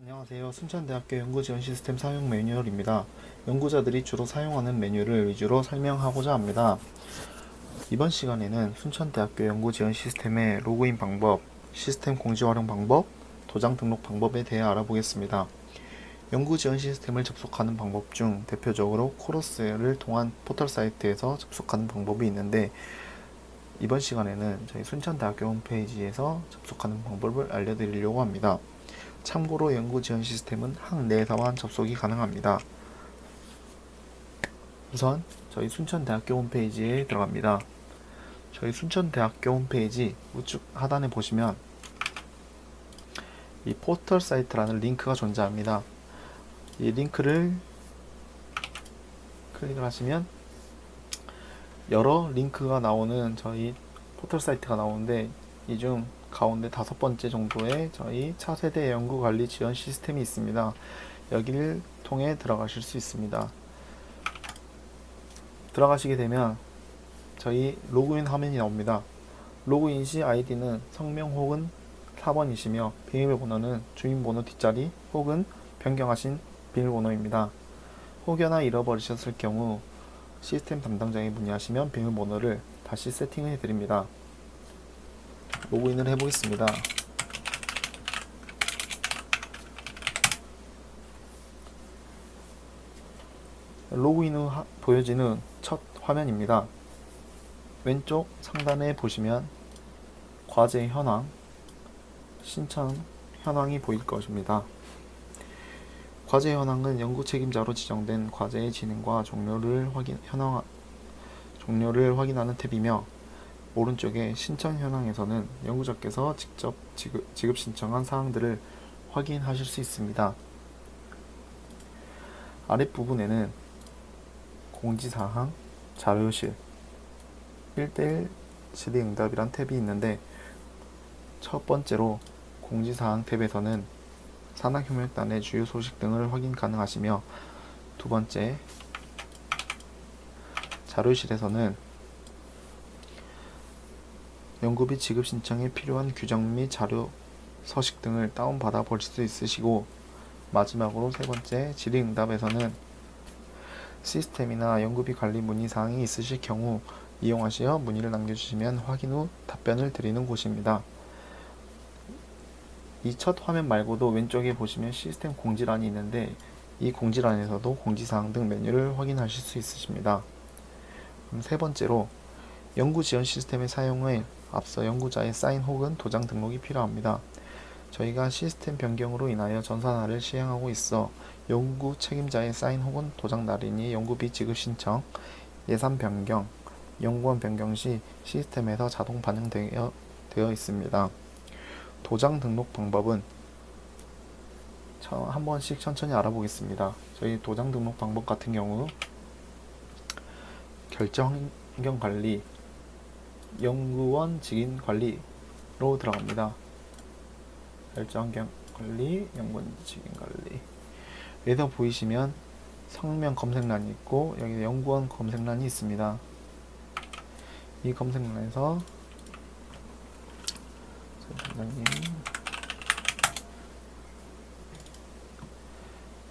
안녕하세요. 순천대학교 연구지원 시스템 사용 매뉴얼입니다. 연구자들이 주로 사용하는 메뉴를 위주로 설명하고자 합니다. 이번 시간에는 순천대학교 연구지원 시스템의 로그인 방법, 시스템 공지 활용 방법, 도장 등록 방법에 대해 알아보겠습니다. 연구지원 시스템을 접속하는 방법 중 대표적으로 코러스를 통한 포털 사이트에서 접속하는 방법이 있는데 이번 시간에는 저희 순천대학교 홈페이지에서 접속하는 방법을 알려드리려고 합니다. 참고로 연구 지원 시스템은 학내에서만 접속이 가능합니다. 우선 저희 순천대학교 홈페이지에 들어갑니다. 저희 순천대학교 홈페이지 우측 하단에 보시면 이 포털 사이트라는 링크가 존재합니다. 이 링크를 클릭을 하시면 여러 링크가 나오는 저희 포털 사이트가 나오는데 이 중 가운데 다섯 번째 정도에 저희 차세대 연구 관리 지원 시스템이 있습니다. 여기를 통해 들어가실 수 있습니다. 들어가시게 되면 저희 로그인 화면이 나옵니다. 로그인 시 아이디는 성명 혹은 4번이시며 비밀번호는 주민번호 뒷자리 혹은 변경하신 비밀번호입니다. 혹여나 잃어버리셨을 경우 시스템 담당자에 문의하시면 비밀번호를 다시 세팅해 드립니다. 로그인을 해보겠습니다. 로그인 후 하- 보여지는 첫 화면입니다. 왼쪽 상단에 보시면 과제 현황, 신청 현황이 보일 것입니다. 과제 현황은 연구 책임자로 지정된 과제의 진행과 종료를 확인 현황 종료를 확인하는 탭이며 오른쪽에 신청 현황에서는 연구자께서 직접 지급, 지급 신청한 사항들을 확인하실 수 있습니다. 아랫부분에는 공지사항, 자료실, 1대1 질의응답이란 탭이 있는데 첫 번째로 공지사항 탭에서는 산학협력단의 주요 소식 등을 확인 가능하시며 두 번째 자료실에서는 연구비 지급 신청에 필요한 규정 및 자료, 서식 등을 다운받아 볼 수 있으시고 마지막으로 세 번째 질의응답에서는 시스템이나 연구비 관리 문의 사항이 있으실 경우 이용하시어 문의를 남겨주시면 확인 후 답변을 드리는 곳입니다. 이 첫 화면 말고도 왼쪽에 보시면 시스템 공지란이 있는데 이 공지란에서도 공지사항 등 메뉴를 확인하실 수 있으십니다. 세 번째로 연구 지원 시스템의 사용에 앞서 연구자의 사인 혹은 도장 등록이 필요합니다. 저희가 시스템 변경으로 인하여 전산화를 시행하고 있어 연구 책임자의 사인 혹은 도장 날인이 연구비 지급 신청, 예산 변경, 연구원 변경 시 시스템에서 자동 반영되어 되어 있습니다. 도장 등록 방법은 저- 한 번씩 천천히 알아보겠습니다. 저희 도장 등록 방법 같은 경우 결정 환경 관리, 연구원 직인 관리로 들어갑니다. 환경 관리, 연구원 직인 관리. 여기서 보이시면 성명 검색란이 있고 여기 연구원 검색란이 있습니다. 이 검색란에서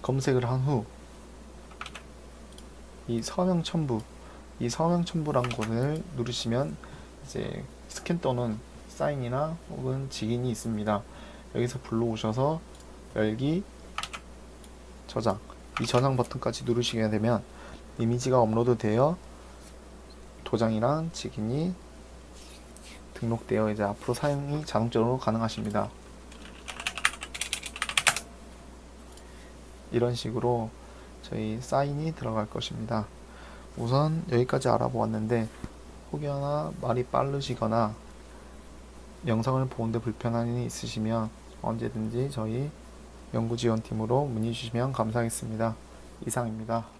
검색을 한 후 이 서명 첨부 이 서명 첨부란 곳을 누르시면 이제 스캔 또는 사인이나 혹은 직인이 있습니다. 여기서 불러오셔서 열기 저장 이 저장 버튼까지 누르시게 되면 이미지가 업로드 되어 도장이랑 직인이 등록되어 이제 앞으로 사용이 자동적으로 가능하십니다. 이런 식으로 저희 사인이 들어갈 것입니다. 우선 여기까지 알아보았는데 혹여나 말이 빠르시거나 영상을 보는데 불편함이 있으시면 언제든지 저희 연구지원팀으로 문의 주시면 감사하겠습니다. 이상입니다.